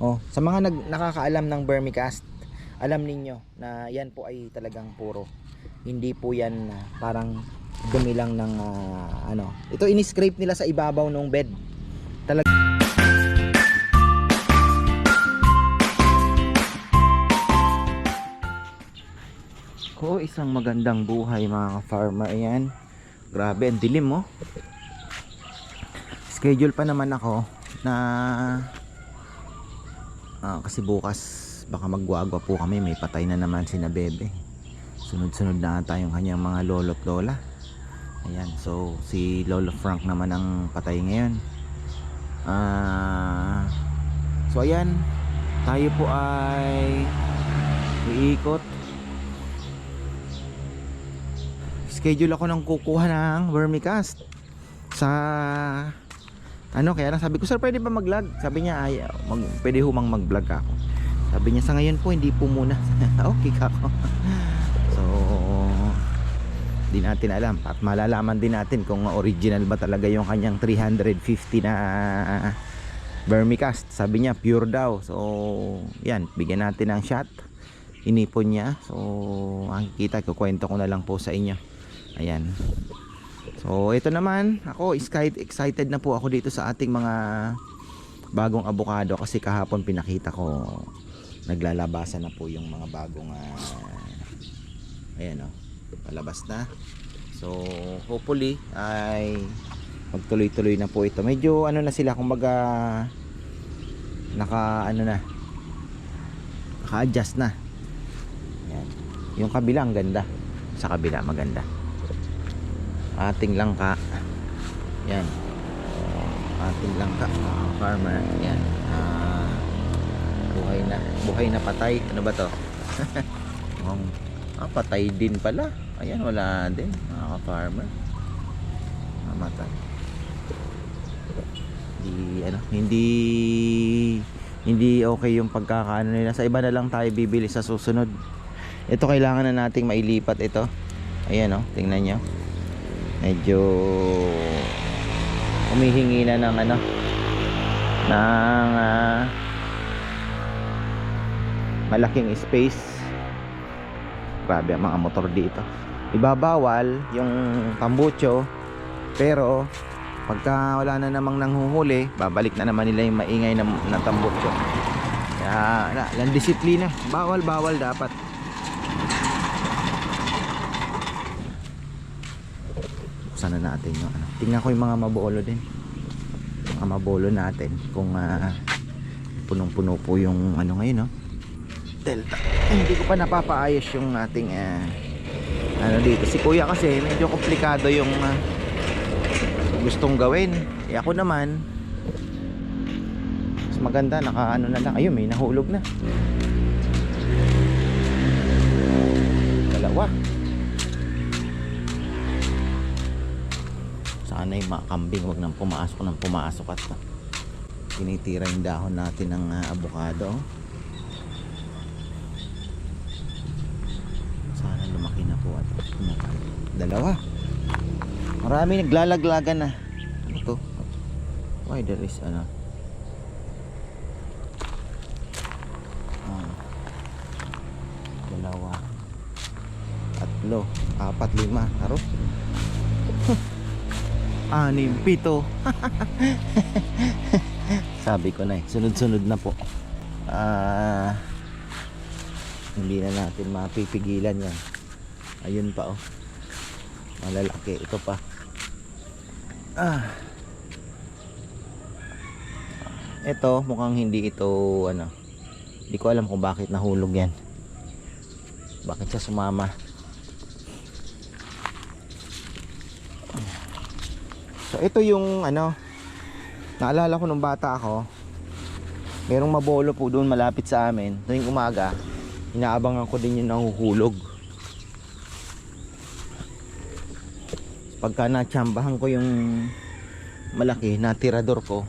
Oh, sa mga nag, nakakaalam ng vermicast, alam ninyo na yan po ay talagang puro. Hindi po yan ah, parang dumi lang ng ah, ano. Ito ini-scrape nila sa ibabaw ng bed. Talag Ko isang magandang buhay mga farmer yan. Grabe, ang dilim mo. Schedule pa naman ako na Ah, kasi bukas baka magwagwa po kami, may patay na naman si na Bebe. Sunod-sunod na ata yung kanyang mga lolo't lola. Ayan, so si Lolo Frank naman ang patay ngayon. Ah, so ayan, tayo po ay iikot. Schedule ako ng kukuha ng vermicast sa ano kaya lang sabi ko sir pwede ba mag-vlog? Sabi niya ay mag, pwede humang mag-vlog ako. Sabi niya sa ngayon po hindi po muna. Okay ka so di natin alam at malalaman din natin kung original ba talaga yung kanyang 350 na vermicast. Sabi niya pure daw. So yan bigyan natin ng shot. Inipon niya. So ang kita ko kwento ko na lang po sa inyo. Ayan So ito naman, ako excited, na po ako dito sa ating mga bagong abukado kasi kahapon pinakita ko naglalabasan na po yung mga bagong uh, ayan o, palabas na. So hopefully ay magtuloy-tuloy na po ito. Medyo ano na sila kumbaga naka ano na naka-adjust na. Ayan. Yung kabila ang ganda. Sa kabila maganda ating langka. Yan. Ating langka mga farmer. Yan. Ah, buhay na buhay na patay. Ano ba to? Mukhang, ah, patay din pala. Ayan wala din mga farmer mamatay. Hindi ano hindi hindi okay yung pagkakaano nila. Sa iba na lang tayo bibili sa susunod. Ito kailangan na nating mailipat ito. Ayan oh tingnan nyo medyo humihingi na ng ano ng ah, malaking space. Grabe ang mga motor dito. Ibabawal yung tambucho pero pagka wala na namang nanghuhuli babalik na naman nila yung maingay na, na tambucho. Kaya na, lang disiplina. Bawal bawal dapat buksan na natin yung ano. Tingnan ko yung mga mabolo din. Mga mabolo natin kung ah, punong-puno po yung ano ngayon, no? Delta. Eh, hindi ko pa napapaayos yung ating ah, ano dito. Si Kuya kasi medyo komplikado yung ah, gustong gawin. Eh ako naman mas maganda naka ano na lang. Ayun, may nahulog na. Dalawa. Sana yung mga kambing wag nang pumasok nang pumasok at tinitira yung dahon natin ng uh, avocado. Sana lumaki na po at dalawa. Marami naglalaglagan na. Ano to? Why there is ano? Ah, dalawa. Tatlo. Apat lima. Taro anim, pito. Sabi ko na eh sunod-sunod na po. Ah hindi na natin mapipigilan yan. Ayun pa oh. Malalaki. Ito pa. Ah. Ito mukhang hindi ito ano hindi ko alam kung bakit nahulog yan. Bakit siya sumama So ito yung ano Naalala ko nung bata ako. Merong mabolo po doon malapit sa amin. Tuwing umaga Inaabangan ko din yung nahuhulog. Pagka natsambahan ko yung Malaki na tirador ko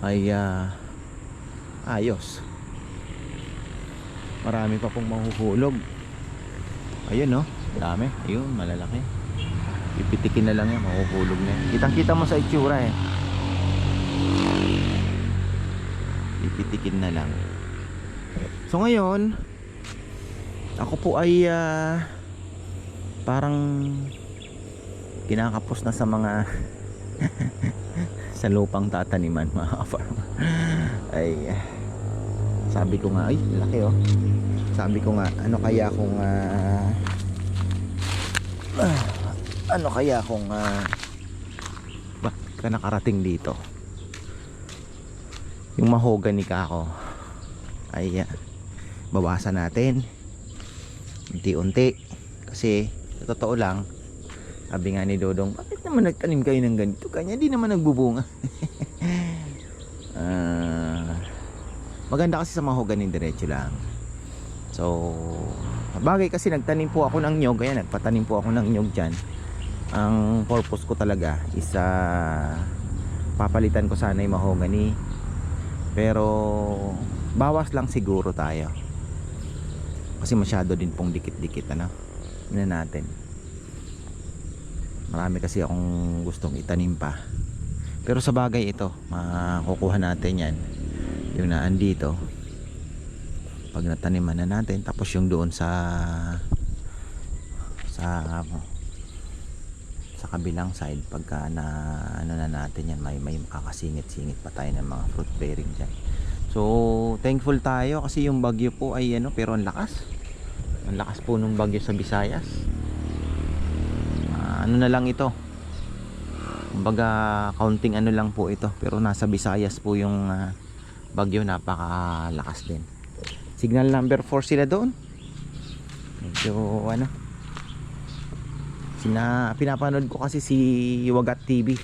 Ay ah, Ayos. Marami pa pong mahuhulog. Ayun no? Dami. Ayun malalaki pipitikin na lang yan mahuhulog na yan. Kitang kita mo sa itsura eh. Pipitikin na lang. So ngayon ako po ay ah, parang kinakapos na sa mga sa lupang tataniman mga farmer ay sabi ko nga ay laki oh. Sabi ko nga ano kaya kung ah, ah, ano kaya kung ah, bakit ka nakarating dito? Yung mahogany ka ako ay ah, bawasan natin. Unti-unti. Kasi totoo lang sabi nga ni Dodong bakit naman nagtanim kayo ng ganito? Kanya di naman nagbubunga. Ah, maganda kasi sa mahogany diretso lang. So bagay kasi nagtanim po ako ng nyog kaya nagpatanim po ako ng nyog dyan ang purpose ko talaga is ah, papalitan ko sana yung mahogany. Pero bawas lang siguro tayo. Kasi masyado din pong dikit-dikit ano? Tingnan natin? Marami kasi akong gustong itanim pa. Pero sa bagay ito makukuha natin yan. Yung naan dito. Pag nataniman na natin tapos yung doon sa sa sa kabilang side pagka na ano na natin yan may may makakasingit-singit pa tayo ng mga fruit bearing dyan. So thankful tayo kasi yung bagyo po ay ano pero ang lakas. Ang lakas po nung bagyo sa Visayas. Ah, ano na lang ito? Kumbaga counting ano lang po ito pero nasa Visayas po yung ah, bagyo napakalakas din. Signal number 4 sila doon. Medyo ano sina pinapanood ko kasi si Wagat TV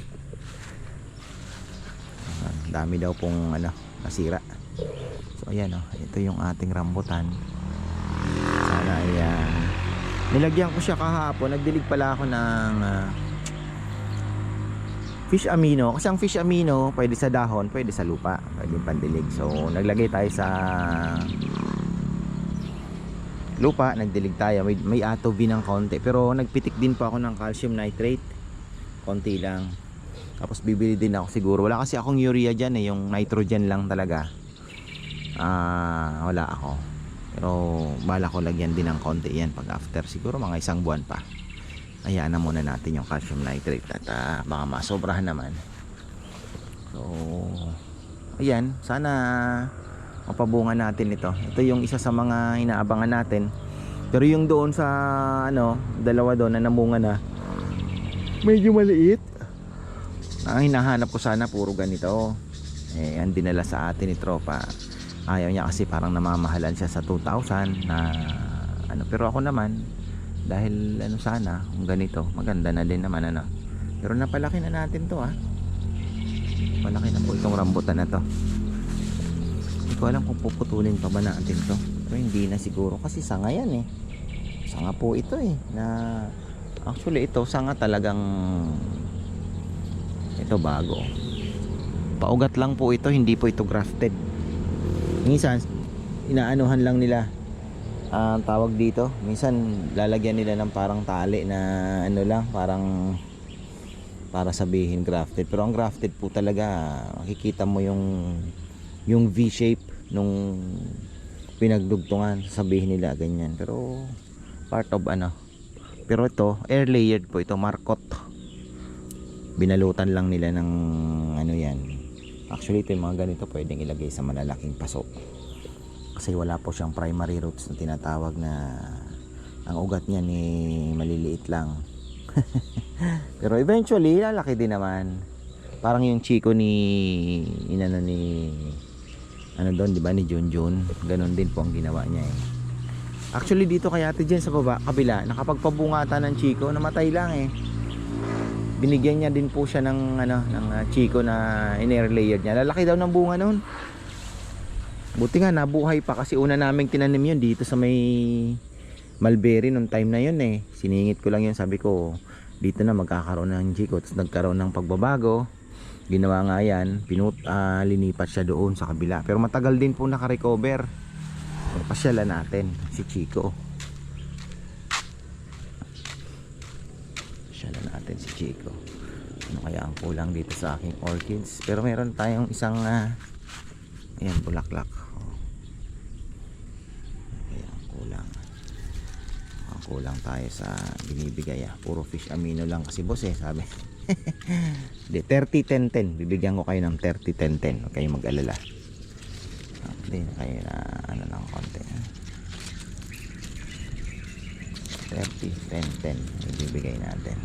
Ah, dami daw pong ano nasira. So ayan oh ito yung ating rambutan. Sana ay ah, nilagyan ko siya kahapon. Nagdilig pala ako ng ah, fish amino. Kasi ang fish amino pwede sa dahon pwede sa lupa. Pwede pandilig. So naglagay tayo sa lupa nagdilig tayo. May, may atov ng konti. Pero nagpitik din pa ako ng calcium nitrate. Konti lang. Tapos bibili din ako siguro. Wala kasi akong urea dyan eh. Yung nitrogen lang talaga. Ah wala ako. Pero bala ko lagyan din ng konti yan pag after siguro mga isang buwan pa. Hayaan na muna natin yung calcium nitrate. At ah, baka masobrahan naman. So ayan. Sana mapabunga natin ito. Ito yung isa sa mga inaabangan natin. Pero yung doon sa ano dalawa doon na namunga na medyo maliit. Ang hinahanap ko sana puro ganito. Eh ang dinala sa atin ni tropa. Ayaw niya kasi parang namamahalan siya sa 2,000 na ano. Pero ako naman dahil ano sana kung ganito maganda na din naman ano. Pero napalaki na natin to ah. Malaki na po itong rambutan na to ko alam kung puputulin pa ba natin to pero hindi na siguro kasi sanga yan eh. Sanga po ito eh na actually ito sanga talagang ito bago. Paugat lang po ito hindi po ito grafted. Minsan inaanuhan lang nila ang tawag dito. Minsan lalagyan nila ng parang tali na ano lang parang para sabihin grafted. Pero ang grafted po talaga makikita mo yung yung V shape nung pinagdugtungan sabihin nila ganyan. Pero part of ano pero ito air layered po ito markot binalutan lang nila ng ano yan. Actually ito yung mga ganito pwedeng ilagay sa malalaking paso. Kasi wala po siyang primary roots na tinatawag na ang ugat niya ni maliliit lang. Pero eventually lalaki din naman. Parang yung chiko ni inano ni ano doon di ba ni Junjun? Ganun din po ang ginawa niya eh. Actually dito kay ate Jen sa baba kabila nakapagpabungata ng chiko namatay lang eh. Binigyan niya din po siya ng ano ng uh, chiko na in-air layer niya. Lalaki daw ng bunga noon buti nga nabuhay pa kasi una naming tinanim yun dito sa may mulberry nung time na yun eh. Siningit ko lang yun sabi ko dito na magkakaroon ng chiko tapos nagkaroon ng pagbabago ginawa nga yan pinut ah, linipat siya doon sa kabila pero matagal din po nakarecover pasyalan natin si Chico pasyalan natin si Chico ano kaya ang kulang dito sa aking orchids pero meron tayong isang ah, Ayan, bulaklak. Oh. Ayan, kulang. Ah, kulang tayo sa binibigay ah. Puro fish amino lang kasi boss eh, sabi. Hindi, 30-10-10. Bibigyan ko kayo ng 30-10-10. Huwag mag-alala. Hindi, kayo na ano lang konti. ah. 30-10-10. Ibibigay natin.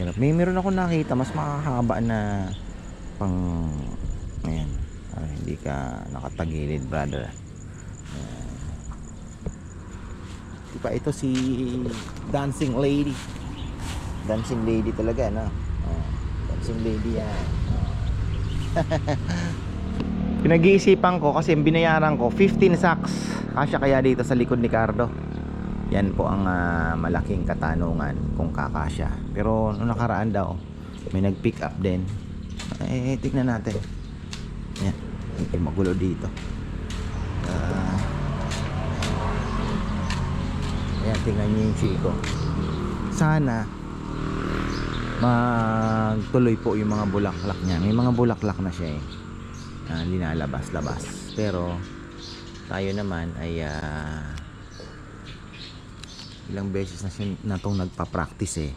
Hirap. May meron ako nakita mas makakaba na pang ayan para hindi ka nakatagilid brother Ayan. Diba ito si dancing lady dancing lady talaga no oh, dancing lady yan oh. pinag-iisipan ko kasi binayaran ko 15 sacks kasya kaya dito sa likod ni Cardo yan po ang ah, malaking katanungan kung kakasya. Pero nung nakaraan daw, may nag-pick up din. Eh, tignan natin. Yan. Hindi magulo dito. Ah. Ayan, tingnan niyo yung chiko. Sana magtuloy po yung mga bulaklak niya. May mga bulaklak na siya eh. Ah, linalabas-labas. Pero tayo naman ay ah, ilang beses na siya na tong nagpa-practice eh.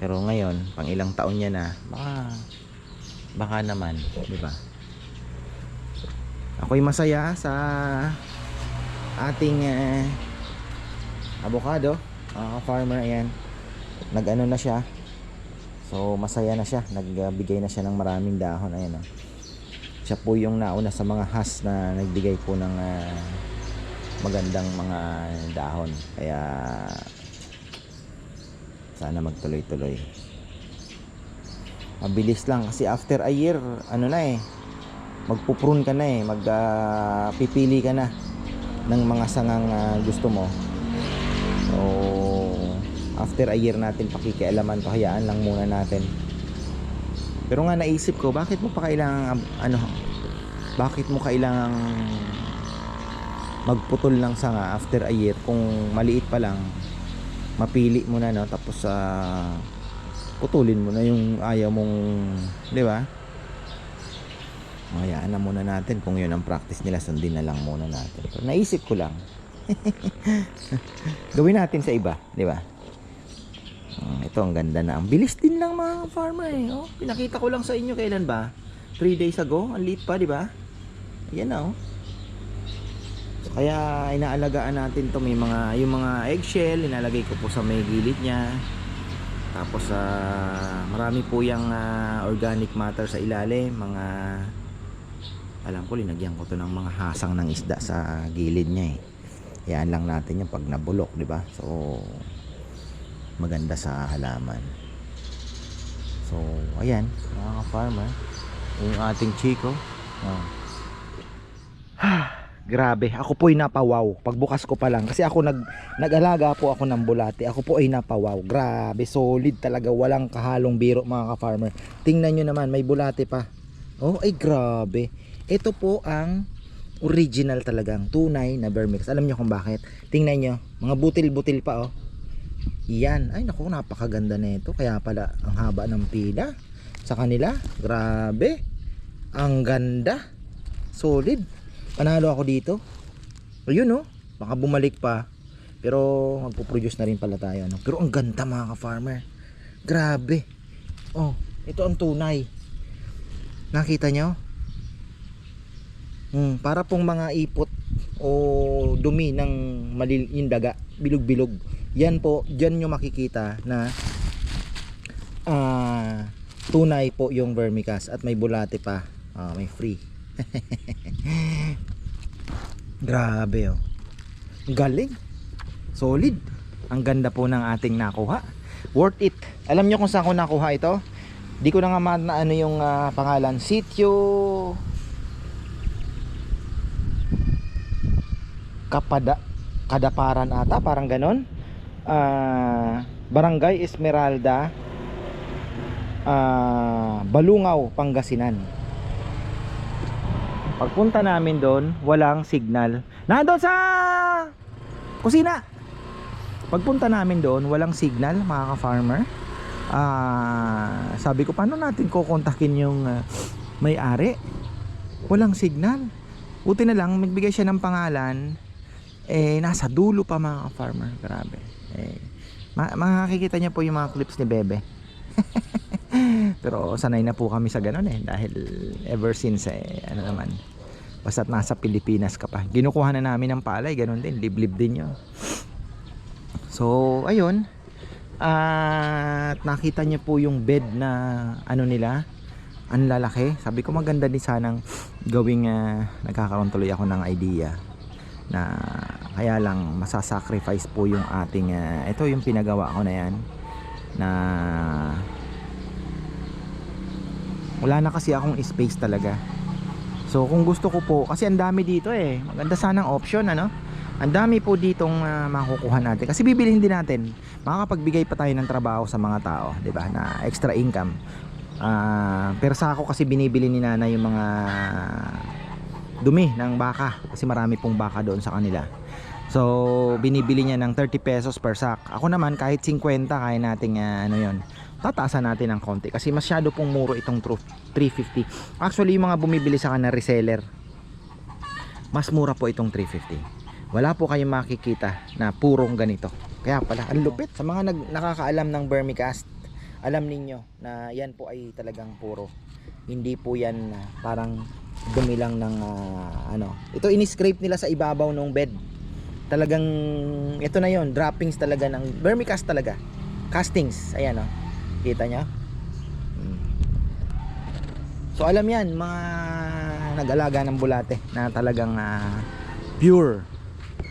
Pero ngayon, pang ilang taon niya na, baka baka naman, 'di ba? Ako'y masaya sa ating eh, avocado, mga farmer ayan. Nag-ano na siya. So masaya na siya, nagbigay na siya ng maraming dahon ayan oh. Siya po yung nauna sa mga has na nagbigay po ng ah, magandang mga dahon kaya sana magtuloy-tuloy mabilis lang kasi after a year ano na eh magpuprune ka na eh mag ah, pipili ka na ng mga sangang ah, gusto mo so after a year natin pakikialaman to hayaan lang muna natin. Pero nga naisip ko bakit mo pa kailangan ano bakit mo kailangang magputol ng sanga after a year? Kung maliit pa lang mapili mo na no? Tapos sa putulin mo na yung ayaw mong di ba? Hayaan na muna natin kung yun ang practice nila sundin na lang muna natin. Pero naisip ko lang gawin natin sa iba di ba? Hmm, ito ang ganda na. Ang bilis din lang mga farmer eh. Oh, pinakita ko lang sa inyo kailan ba? 3 days ago ang liit pa di ba? Yan na oh kaya inaalagaan natin to. May mga yung mga eggshell inalagay ko po sa may gilid niya. Tapos sa marami po yung ah, organic matter sa ilalim, mga alam ko linagyan ko to ng mga hasang ng isda sa gilid niya eh. Yan lang natin yung pag nabulok, di ba? So maganda sa halaman. So, ayan, mga farmer, yung ating chiko. Oh. Grabe, ako po'y napawaw. Pagbukas ko pa lang kasi ako nag nag-alaga po ako ng bulate. Ako po ay napawaw. Grabe, solid talaga, walang kahalong biro mga ka-farmer. Tingnan nyo naman, may bulate pa. Oh, ay grabe. Ito po ang original talagang tunay na vermix. Alam nyo kung bakit? Tingnan nyo, mga butil-butil pa oh. Yan, ay naku, napakaganda nito. Kaya pala ang haba ng pila sa kanila. Grabe. Ang ganda. Solid panalo ako dito ayun oh baka bumalik pa pero magpo-produce na rin pala tayo no? pero ang ganda mga ka-farmer grabe oh ito ang tunay nakita nyo hmm, para pong mga ipot o dumi ng malil daga bilog-bilog yan po dyan nyo makikita na ah tunay po yung vermicast at may bulate pa ah, may free Grabe oh. Galing. Solid. Ang ganda po ng ating nakuha. Worth it. Alam nyo kung saan ko nakuha ito? Di ko na nga ma- ano yung ah, pangalan. Sitio Kapada Kadaparan ata, parang ganon. Ah, Barangay Esmeralda ah, Balungaw, Pangasinan. Pagpunta namin doon, walang signal. Nandun sa kusina. Pagpunta namin doon, walang signal mga ka-farmer. Ah, sabi ko paano natin kukontakin yung ah, may-ari? Walang signal. Buti na lang magbigay siya ng pangalan eh nasa dulo pa mga ka-farmer. Grabe. Eh ma- makikita niya po yung mga clips ni Bebe. Pero sanay na po kami sa ganun eh dahil ever since eh ano naman basta't nasa Pilipinas ka pa. Ginukuha na namin ng palay, ganun din, liblib din 'yon. So, ayun. At nakita niya po yung bed na ano nila, ang lalaki. Sabi ko maganda din sanang gawing ah, nagkakaroon tuloy ako ng idea na kaya lang masasacrifice po yung ating ah, ito yung pinagawa ko na yan. Na wala na kasi akong space talaga. So kung gusto ko po kasi ang dami dito eh. Maganda sanang option ano? Ang dami po ditong ah, makukuha natin. Kasi bibilihin din natin. Makakapagbigay pa tayo ng trabaho sa mga tao 'di ba? Na extra income. Ah, pero sa ako kasi binibili ni Nana yung mga dumi ng baka kasi marami pong baka doon sa kanila. So binibili niya ng 30 pesos per sack. Ako naman kahit 50 kaya nating ah, ano yon tataasan natin ng konti. Kasi masyado pong muro itong tru- 350 actually yung mga bumibili sa kanila reseller mas mura po itong 350 wala po kayong makikita na purong ganito. Kaya pala ang lupit. Sa mga nag, nakakaalam ng Vermicast alam ninyo na yan po ay talagang puro. Hindi po yan ah, parang dumi lang ng ah, ano. Ito ini-scrape nila sa ibabaw ng bed. Talagang ito na yon droppings talaga ng vermicast talaga. Castings ayan oh. Kita nyo? Mm. so alam yan mga nag-alaga ng bulate na talagang ah, pure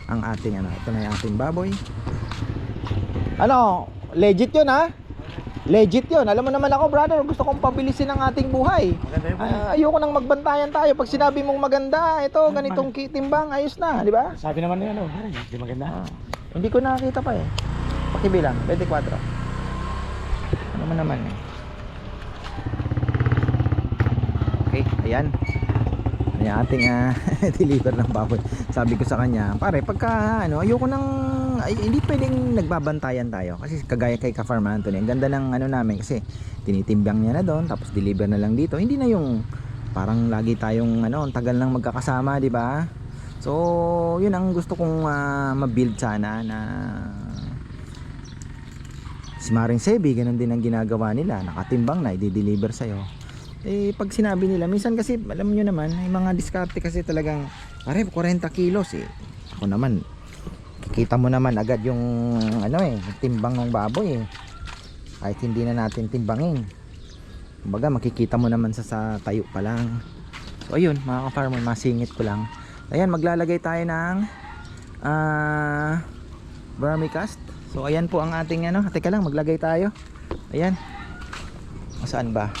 ang ating ano ito na yung ating baboy. Ano legit yun ha legit yun. Alam mo naman ako brother gusto kong pabilisin ang ating buhay. Ah, ayoko nang magbantayan tayo. Pag sinabi mong maganda ito ganitong kitimbang ayos na di ba? Sabi naman na ano, "Pare, hindi maganda. Ah, hindi ko nakakita pa eh. Pakibilang 24 ano man naman eh. Okay ayan yung ating ah, deliver ng baboy. Sabi ko sa kanya pare pagka ano ayoko nang ay, hindi pwedeng nagbabantayan tayo. Kasi kagaya kay ka-farm Anthony ang ganda ng ano namin kasi tinitimbang niya na doon tapos deliver na lang dito. Hindi na yung parang lagi tayong ano ang tagal nang magkakasama di ba? So yun ang gusto kong ah, ma-build sana na si Maring Sebi ganun din ang ginagawa nila. Nakatimbang na i-deliver sa'yo eh pag sinabi nila minsan kasi alam nyo naman may mga diskarte kasi talagang pare 40 kilos eh. Ako naman kikita mo naman agad yung ano eh timbang ng baboy eh. Kahit hindi na natin timbangin. Kumbaga makikita mo naman sa, sa tayo pa lang. So ayun mga ka-farmer masingit ko lang. Ayan maglalagay tayo ng ah vermicast. So ayan po ang ating ano teka lang maglagay tayo. Ayan. O, saan ba